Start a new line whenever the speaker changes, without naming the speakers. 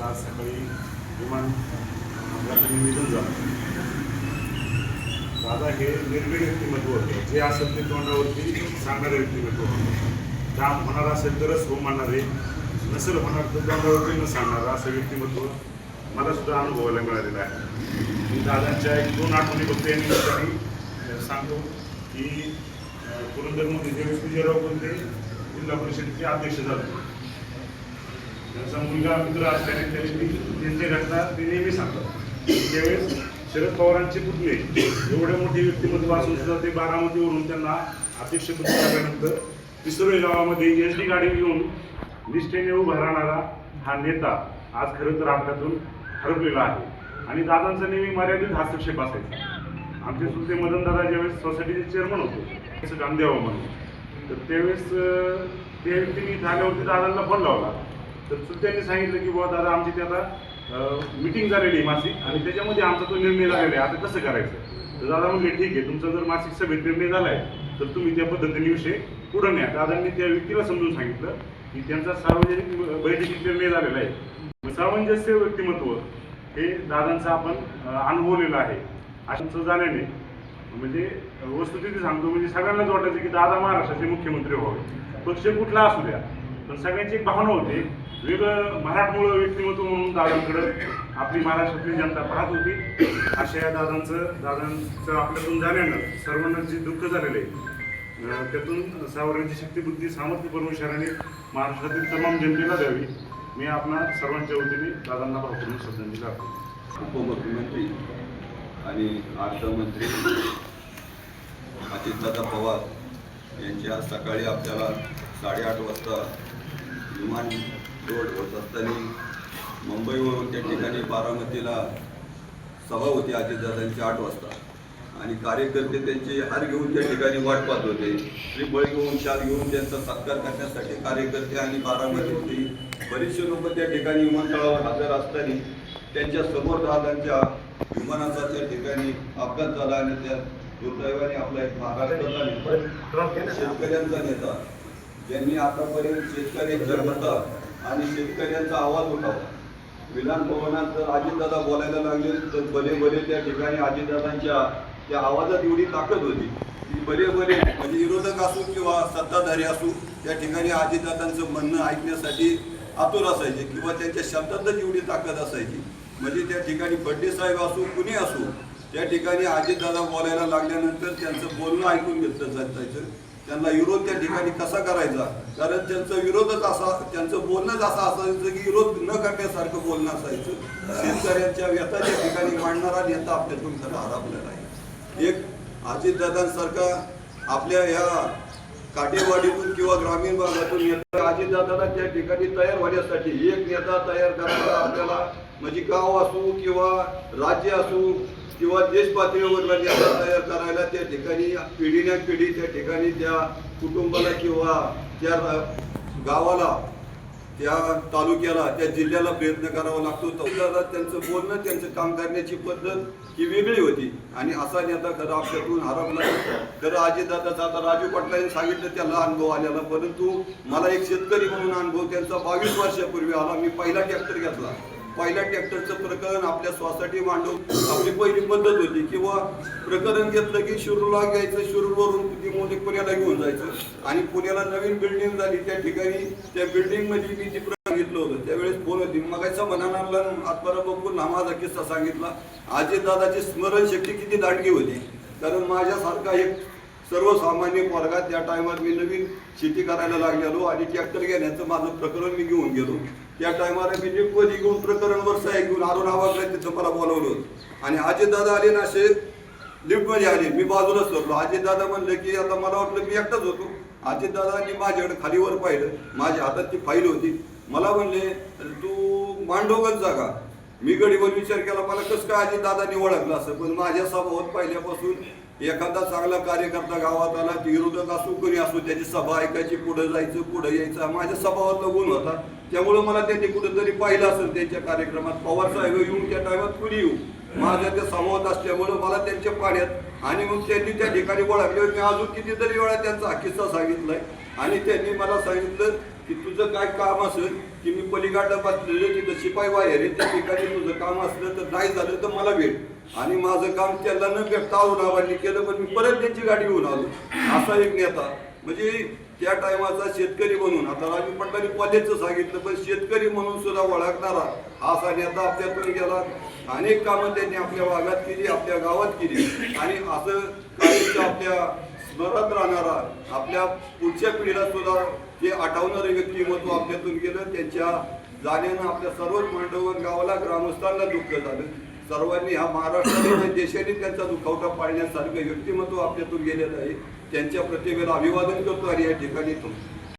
दादांचं आज सकाळी विमान अपघाताने निधन झालं. दादा हे निर्भीड व्यक्तिमत्व होते. जे असेल ते तोंडावरती सांगणारे व्यक्तिमत्व होते. काम होणार असेल तरच हो मानणारे नसेल होणार तर तोंडावरती न सांगणारं असं व्यक्तिमत्व मला सुद्धा अनुभवायला मिळालेलं आहे. मी दादांच्या एक दोन आठवणी बघते आणि निमित्ताने सांगतो की पुरंदरमध्ये ज्यावेळेस विजयराव कोणते जिल्हा परिषदेचे अध्यक्ष झाले. त्यांचा मुलगा मित्र असल्याने त्यांनी त्यांच्या घटना ते नेहमी सांगतात त्यावेळेस शरद पवारांचे पुतले एवढे मोठे व्यक्तिमत्व असून सुद्धा ते बारामतीवरून त्यांना अध्यक्षपद झाल्यानंतर तिसरे गावामध्ये एस डी गाडी घेऊन निष्ठेने उभा राहणारा हा नेता आज खरं तर आमच्यातून हरपलेला आहे. आणि दादांचा नेहमी मर्यादित हस्तक्षेप असायचा. आमचे सुद्धा मदन दादा ज्यावेळेस सोसायटीचे चेअरमन होते त्याचं काम द्यावं म्हणून तर त्यावेळेस ते त्या व्यक्तीने झाल्यावरती दादांना फोन लावला. तर सुद्धांनी सांगितलं की बाबा दादा आमची ते आता मिटिंग झालेली आहे मासिक आणि त्याच्यामध्ये आमचा तो निर्णय झालेला आहे. आता कसं करायचं? तर दादा म्हणले ठीक आहे तुमचा जर मासिक सभेत निर्णय झाला आहे तर तुम्ही त्या पद्धतीने विषय पुढं न्या. दादांनी त्या व्यक्तीला समजून सांगितलं की त्यांचा सार्वजनिक बैठकीत निर्णय झालेला आहे. सामंजस्य व्यक्तिमत्व हे दादांचं आपण अनुभवलेलं आहे. असं झाल्याने म्हणजे वस्तुस्थिती सांगतो म्हणजे सगळ्यांनाच वाटायचं की दादा महाराष्ट्राचे मुख्यमंत्री व्हावे. पक्ष कुठला असू द्या पण सगळ्यांची एक भावना होती. वेगळं मराठमोळं व्यक्तिमत्व म्हणून दादांकडं आपली महाराष्ट्रातली जनता पाहत होती. अशा या दादांचं दादांचं आपल्यातून झाल्यानं सर्वांना जे दुःख झालेलं आहे त्यातून सावरण्याची शक्तीबुद्धी सामर्थ्य परमेश्वराने महाराष्ट्रातील तमाम जनतेला द्यावी. मी आपणा सर्वांच्या वतीने दादांना भावपूर्ण श्रद्धांजली दाखवतो
उपमुख्यमंत्री आणि अर्थमंत्री अजितदादा पवार यांची आज सकाळी आपल्याला साडेआठ वाजता विमान लोड होत असताना मुंबईवरून त्या ठिकाणी बारामतीला सभा होती अजितदादांची आठ वाजता. आणि कार्यकर्ते त्यांचे हार घेऊन त्या ठिकाणी वाट पाहत होते. श्रीफळ घेऊन शाल घेऊन त्यांचा सत्कार करण्यासाठी कार्यकर्ते आणि बारामतीतली बरेचसे लोक त्या ठिकाणी विमानतळावर हजर असताना त्यांच्यासमोर दादांच्या विमानाचा त्या ठिकाणी अपघात झाला आणि त्या दुर्दैवाने आपला एक महाराष्ट्राचा नेता शेतकऱ्यांचा नेता ज्यांनी आतापर्यंत शेतकऱ्यांचा होता आणि शेतकऱ्यांचा आवाज उठावा विधान भवनात जर अजितदादा बोलायला लागले तर भले भले त्या ठिकाणी अजितदादांच्या त्या आवाजात एवढी ताकद होती. की भले भले म्हणजे विरोधक असू किंवा सत्ताधारी असू त्या ठिकाणी अजितदादांचं म्हणणं ऐकण्यासाठी आतुर असायचे किंवा त्यांच्या शब्दातच एवढी ताकद असायची. म्हणजे त्या ठिकाणी फडणीस साहेब असू कुणी असू त्या ठिकाणी अजितदादा बोलायला लागल्यानंतर त्यांचं बोलणं ऐकून घेतलं जायचं. त्यांना विरोध त्या ठिकाणी कसा करायचा? कारण त्यांचा विरोधच असा त्यांचं बोलणंच असं असायचं की विरोध न करण्यासारखं बोलणं असायचं. शेतकऱ्यांच्या व्यथाच्या ठिकाणी मांडणारा नेता आपल्यातून खरं हरपलेला आहे. एक अजितदादांसारखा आपल्या या काटेवाडीतून किंवा ग्रामीण भागातून नेता अजितदादाला त्या ठिकाणी तयार होण्यासाठी एक नेता तयार करायला आपल्याला म्हणजे गाव असू किंवा राज्य असू किंवा देश पातळीवरला नेता म्हणजे तयार करायला त्या ठिकाणी पिढीने पिढी त्या ठिकाणी त्या कुटुंबाला किंवा त्या गावाला त्या तालुक्याला त्या जिल्ह्याला प्रयत्न करावा लागतो. तर त्यांचं बोलणं त्यांचं काम करण्याची पद्धत ही वेगळी होती. आणि असा नेता खरं आपल्याकडून हरपला. खरं अजितदादाचा आता राजू पाटलांनी सांगितलं त्याला अनुभव आलेला. परंतु मला एक शेतकरी म्हणून अनुभव त्यांचा बावीस वर्षापूर्वी आला. मी पहिला ट्रॅक्टर घेतला. पहिल्या ट्रॅक्टरचं प्रकरण आपल्या स्वासाठी मांडून आपली पहिली पद्धत होती किंवा प्रकरण घेतलं की शिरूरला घ्यायचं शिरूरवरून मोदी पुण्याला घेऊन जायचं. आणि पुण्याला नवीन बिल्डिंग झाली त्या ठिकाणी त्या बिल्डिंगमध्ये मी प्रकरण सांगितलं होतं. त्यावेळेस फोन होती. मग मनानाला आत्मारा बघून हा माझा किस्सा सांगितला. दादाची स्मरणशक्ती किती दांडगी होती. कारण माझ्यासारखा एक सर्वसामान्य वर्गात त्या टायमात मी नवीन शेती करायला लागलेलो आणि ट्रॅक्टर घेण्याचं माझं प्रकरण मी घेऊन गेलो. त्या टायमाला मी लिफ्टमध्ये घेऊन प्रकरण वर्षा घेऊन अरुण आवाकडे तिथं मला बोलवलं होतं. आणि अजितदादा आले ना असे लिफ्टमध्ये आले. मी बाजूलाच सरलो. अजितदादा म्हणले की आता मला वाटलं मी एकटाच होतो. अजितदादांनी माझ्याकडे खालीवर पाहिलं. माझ्या हातात ती फाईल होती. मला म्हणले तू मांडोगत जागा मी गडीवर विचार केला मला कसं काय अजितदादांनी ओळखलं असं? पण माझ्या स्वभावात पहिल्यापासून एखादा चांगला कार्यकर्ता गावात आला विरोधक असू कोणी असू त्याची सभा ऐकायची पुढे जायचं पुढे यायचं माझ्या सभावातला गुण होता. त्यामुळं मला त्यांनी कुठेतरी पाहिलं असेल त्यांच्या कार्यक्रमात. पवार साहेब येऊन त्या टायमात कुणी येऊ? माझ्या त्या समावत असल्यामुळं मला त्यांच्या पाण्यात आणि मग त्यांनी त्या ठिकाणी ओळखले मी अजून कितीतरी वेळा त्यांचा किस्सा सांगितलाय. आणि त्यांनी मला सांगितलं की तुझं काय काम असेल की मी पलीकडलं बसलेलं तिथं शिपाई बाहेर त्या ठिकाणी तुझं काम असलं तर नाही झालं तर मला भेट. आणि माझं काम त्याला न भेटता औरंगाबादनी केलं पण मी परत त्यांची गाडी घेऊन आलो. असा एक नेता म्हणजे त्या टायमाचा शेतकरी म्हणून आता राजू पटलांनी पॉलेजचं सांगितलं पण शेतकरी म्हणून सुद्धा ओळखणारा हा असा नेता आपल्यातून गेला. अनेक कामं त्यांनी आपल्या भागात केली आपल्या गावात केली. आणि असं काहीच आपल्या स्मरणात राहणारा आपल्या पुढच्या पिढीला सुद्धा जे आठवणारे व्यक्तिमत्व आपल्यातून गेलं त्यांच्या जाण्यानं आपल्या सर्वच मांडवर गावाला ग्रामस्थांना दुःख झालं. सर्वांनी हा महाराष्ट्राने देशाने त्यांचा दुखावटा पाळण्यासारखं व्यक्तिमत्व आपल्यातून गेलेलं आहे. त्यांच्या प्रतिभेला अभिवादन करतो आणि या ठिकाणी तो